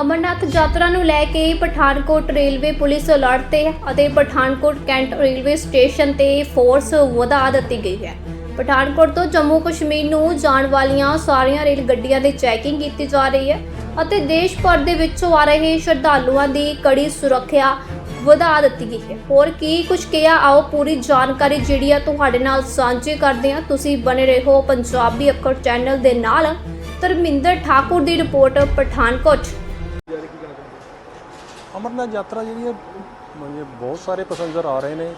ਅਮਰਨਾਥ ਯਾਤਰਾ ਨੂੰ ਲੈ ਕੇ ਪਠਾਨਕੋਟ ਰੇਲਵੇ ਪੁਲਿਸ ਅਲਰਟ ਤੇ ਹੈ ਅਤੇ ਪਠਾਨਕੋਟ ਕੈਂਟ ਰੇਲਵੇ ਸਟੇਸ਼ਨ ਤੇ ਫੋਰਸ ਵਧਾ ਦਿੱਤੀ ਗਈ ਹੈ। ਪਠਾਨਕੋਟ ਤੋਂ ਜੰਮੂ ਕਸ਼ਮੀਰ ਨੂੰ ਜਾਣ ਵਾਲੀਆਂ ਸਾਰੀਆਂ ਰੇਲ ਗੱਡੀਆਂ ਦੀ ਚੈਕਿੰਗ ਕੀਤੀ ਜਾ ਰਹੀ ਹੈ ਅਤੇ ਦੇਸ਼ ਭਰ ਦੇ ਵਿੱਚੋਂ ਆ ਰਹੇ ਸ਼ਰਧਾਲੂਆਂ ਦੀ ਕੜੀ ਸੁਰੱਖਿਆ ਵਧਾ ਦਿੱਤੀ ਗਈ ਹੈ। ਹੋਰ ਕੀ ਕੁਝ ਕਿਹਾ? ਆਓ ਪੂਰੀ ਜਾਣਕਾਰੀ ਜਿਹੜੀ ਆ ਤੁਹਾਡੇ ਨਾਲ ਸਾਂਝੀ ਕਰਦੇ ਹਾਂ। ਤੁਸੀਂ ਬਨੇ ਰਹੋ ਪੰਜਾਬੀ ਅੱਖਰ ਚੈਨਲ ਦੇ ਨਾਲ। ਧਰਮਿੰਦਰ ਠਾਕੁਰ ਦੀ ਰਿਪੋਰਟ ਪਠਾਨਕੋਟ। ਅਮਰਨਾਥ ਯਾਤਰਾ ਜਿਹੜੀ ਹੈ ਬਹੁਤ ਸਾਰੇ ਪੈਸੰਜਰ ਆ ਰਹੇ ਨੇ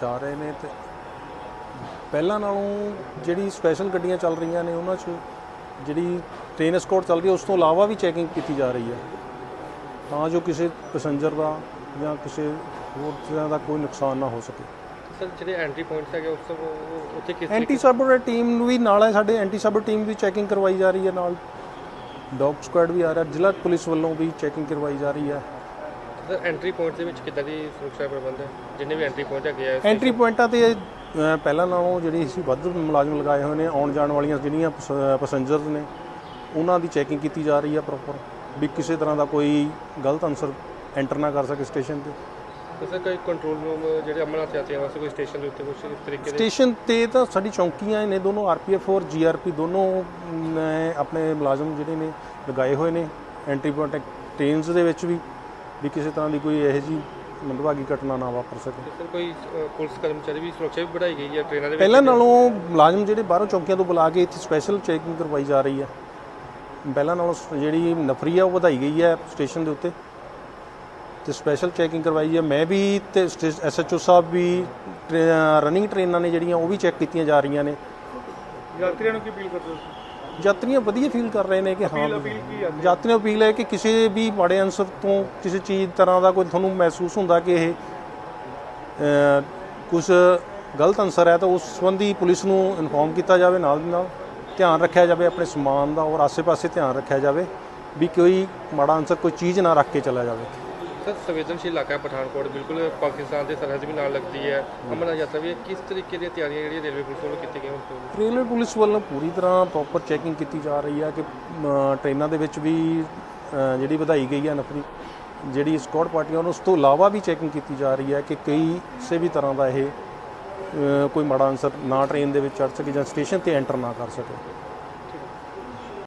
ਜਾ ਰਹੇ ਨੇ ਤੇ ਪਹਿਲਾਂ ਨਾਲੋਂ ਜਿਹੜੀ ਸਪੈਸ਼ਲ ਗੱਡੀਆਂ ਚੱਲ ਰਹੀਆਂ ਨੇ ਉਹਨਾਂ 'ਚ ਜਿਹੜੀ ਟ੍ਰੇਨ ਐਸਕੋਰਟ ਚੱਲ ਰਹੀ ਹੈ ਉਸ ਤੋਂ ਇਲਾਵਾ ਵੀ ਚੈਕਿੰਗ ਕੀਤੀ ਜਾ ਰਹੀ ਹੈ। ਤਾਂ ਜੋ ਕਿਸੇ ਪੈਸੰਜਰ ਦਾ ਜਾਂ ਕਿਸੇ ਹੋਰ ਤਰ੍ਹਾਂ ਦਾ ਕੋਈ ਨੁਕਸਾਨ ਨਾ ਹੋ ਸਕੇ। ਜਿਹੜੇ ਐਂਟਰੀ ਪੁਆਇੰਟਸ ਹੈਗੇ ਉਸ ਉੱਥੇ ਕਿਸ ਐਂਟੀ ਸਬਰ ਟੀਮ ਵੀ ਨਾਲ ਹੈ ਸਾਡੇ ਐਂਟੀ ਸਬਰ ਟੀਮ ਵੀ ਚੈਕਿੰਗ ਕਰਵਾਈ ਜਾ ਰਹੀ ਹੈ ਨਾਲ। ਡੌਗ ਸਕੁਐਡ ਵੀ ਆ ਰਿਹਾ ਜ਼ਿਲ੍ਹਾ ਪੁਲਿਸ ਵੱਲੋਂ ਵੀ ਚੈਕਿੰਗ ਕਰਵਾਈ ਜਾ ਰਹੀ ਹੈ। ਸਰ ਐਂਟਰੀ ਪੁਆਇੰਟ ਦੇ ਵਿੱਚ ਕਿੱਦਾਂ ਦੀ ਸੁਰੱਖਿਆ ਪ੍ਰਬੰਧ ਹੈ? ਜਿੰਨੇ ਵੀ ਐਂਟਰੀ ਪੁਆਇੰਟ ਹੈਗੇ ਆ ਐਂਟਰੀ ਪੁਆਇੰਟਾਂ ਤੇ ਅ, ਪਹਿਲਾਂ ਨਾਲੋਂ ਜਿਹੜੀ ਅਸੀਂ ਵੱਧ ਮੁਲਾਜ਼ਮ ਲਗਾਏ ਹੋਏ ਨੇ ਆਉਣ ਜਾਣ ਵਾਲੀਆਂ ਜਿਹੜੀਆਂ ਪੈਸੇਂਜਰਸ ਨੇ ਉਹਨਾਂ ਦੀ ਚੈਕਿੰਗ ਕੀਤੀ ਜਾ ਰਹੀ ਹੈ ਪ੍ਰੋਪਰ ਵੀ ਕਿਸੇ ਤਰ੍ਹਾਂ ਦਾ ਕੋਈ ਗਲਤ ਅਨਸਰ ਐਂਟਰ ਨਾ ਕਰ ਸਕੇ ਸਟੇਸ਼ਨ ਤੇ। ਤੇ ਸਰ ਕੋਈ ਕੰਟਰੋਲ ਰੂਮ ਜਿਹੜੇ ਅਮਰਨਾਥ ਯਾਤਰੀਆਂ ਵਾਸਤੇ ਕੋਈ ਸਟੇਸ਼ਨ ਦੇ ਉੱਤੇ ਕੁਝ ਇਸ ਤਰੀਕੇ ਦੇ? ਸਟੇਸ਼ਨ ਤੇ ਤਾਂ ਸਾਡੀ ਚੌਂਕੀਆਂ ਨੇ ਦੋਨੋਂ ਆਰਪੀਐਫ ਔਰ ਜੀਆਰਪੀ ਦੋਨੋਂ ਨੇ ਆਪਣੇ ਮੁਲਾਜ਼ਮ ਜਿਹੜੇ ਨੇ ਲਗਾਏ ਹੋਏ ਨੇ। ਐਂਟਰੀ ਪੁਆਇੰਟ ਟ੍ਰੇਨਸ ਦੇ ਵਿੱਚ ਵੀ ਵੀ ਕਿਸੇ ਤਰ੍ਹਾਂ ਦੀ ਕੋਈ ਇਹੋ ਜਿਹੀ ਮੰਦਭਾਗੀ ਘਟਨਾ ਨਾ ਵਾਪਰ ਸਕੇ। ਸਰ ਕੋਈ ਅ, ਪੁਲਿਸ ਕਰਮਚਾਰੀ ਵੀ ਸੁਰੱਖਿਆ ਵੀ ਵਧਾਈ ਗਈ ਹੈ ਟ੍ਰੇਨਾਂ ਦੇ ਵਿੱਚ ਪਹਿਲਾਂ ਨਾਲੋਂ ਮੁਲਾਜ਼ਮ ਜਿਹੜੇ ਬਾਹਰੋਂ ਚੌਂਕੀਆਂ ਤੋਂ ਬੁਲਾ ਕੇ ਇੱਥੇ ਸਪੈਸ਼ਲ ਚੈਕਿੰਗ ਕਰਵਾਈ ਜਾ ਰਹੀ ਹੈ। ਪਹਿਲਾਂ ਨਾਲੋਂ ਸ- ਜਿਹੜੀ ਨਫਰੀ ਆ ਉਹ ਵਧਾਈ ਗਈ ਹੈ ਸਟੇਸ਼ਨ ਦੇ ਉੱਤੇ। ਤੇ ਸਪੈਸ਼ਲ ਚੈਕਿੰਗ ਕਰਵਾਈ ਹੈ। ਮੈਂ ਵੀ ਤੇ ਐਸਐਚਓ ਸਾਹਿਬ ਵੀ ਰਨਿੰਗ ਟ੍ਰੇਨਾਂ ਨੇ ਜਿਹੜੀਆਂ ਉਹ ਵੀ ਚੈੱਕ ਕੀਤੀਆਂ ਜਾ ਰਹੀਆਂ ਨੇ। ਯਾਤਰੀਆਂ ਨੂੰ ਕੀ ਅਪੀਲ ਕਰਦੇ ਹੋ? ਯਾਤਰੀਆਂ ਵਧੀਆ ਫੀਲ ਕਰ ਰਹੇ ਨੇ ਕਿ ਹਾਂ ਯਾਤਰੀਆਂ ਨੂੰ ਅਪੀਲ ਹੈ ਕਿ ਕਿਸੇ ਵੀ ਮਾੜੇ ਅਨਸਰ ਤੋਂ ਕਿਸੇ ਚੀਜ਼ ਤਰ੍ਹਾਂ ਦਾ ਕੋਈ ਤੁਹਾਨੂੰ ਮਹਿਸੂਸ ਹੁੰਦਾ ਕਿ ਇਹ ਕੁਝ ਗਲਤ ਅਨਸਰ ਹੈ ਤਾਂ ਉਸ ਸੰਬੰਧੀ ਪੁਲਿਸ ਨੂੰ ਇਨਫੋਰਮ ਕੀਤਾ ਜਾਵੇ ਨਾਲ ਦੀ ਨਾਲ। ਧਿਆਨ ਰੱਖਿਆ ਜਾਵੇ ਆਪਣੇ ਸਮਾਨ ਦਾ ਔਰ ਆਸੇ-ਪਾਸੇ ਧਿਆਨ ਰੱਖਿਆ ਜਾਵੇ ਵੀ ਕੋਈ ਮਾੜਾ ਅਨਸਰ ਕੋਈ ਚੀਜ਼ ਨਾ ਰੱਖ ਕੇ ਚਲਾ ਜਾਵੇ। ਸਰ ਸੰਵੇਦਨਸ਼ੀਲ ਇਲਾਕਾ ਹੈ ਪਠਾਨਕੋਟ, ਬਿਲਕੁਲ ਪਾਕਿਸਤਾਨ ਦੇ ਸਰਹੱਦ ਵੀ ਨਾਲ ਲੱਗਦੀ ਹੈ। ਅਮਰਨਾਥ ਯਾਤਰਾ ਵੀ ਕਿਸ ਤਰੀਕੇ ਦੀਆਂ ਤਿਆਰੀਆਂ ਜਿਹੜੀਆਂ ਰੇਲਵੇ ਪੁਲਿਸ ਵੱਲੋਂ ਕੀਤੀਆਂ ਗਈਆਂ ਹੁਣ ਰੇਲਵੇ ਪੁਲਿਸ ਵੱਲੋਂ ਪੂਰੀ ਤਰ੍ਹਾਂ ਪ੍ਰੋਪਰ ਚੈਕਿੰਗ ਕੀਤੀ ਜਾ ਰਹੀ ਹੈ ਕਿ ਟ੍ਰੇਨਾਂ ਦੇ ਵਿੱਚ ਵੀ ਜਿਹੜੀ ਵਧਾਈ ਗਈ ਹੈ ਨਫਰੀ, ਜਿਹੜੀ ਸਕਾਟ ਪਾਰਟੀਆਂ ਨੂੰ ਉਸ ਤੋਂ ਇਲਾਵਾ ਵੀ ਚੈਕਿੰਗ ਕੀਤੀ ਜਾ ਰਹੀ ਹੈ ਕਿ ਕਈ ਕਿਸੇ ਵੀ ਤਰ੍ਹਾਂ ਦਾ ਇਹ ਕੋਈ ਮਾੜਾ ਅਨਸਰ ਨਾ ਟ੍ਰੇਨ ਦੇ ਵਿੱਚ ਚੜ ਸਕੇ ਜਾਂ ਸਟੇਸ਼ਨ ਤੇ ਐਂਟਰ ਨਾ ਕਰ ਸਕੇ।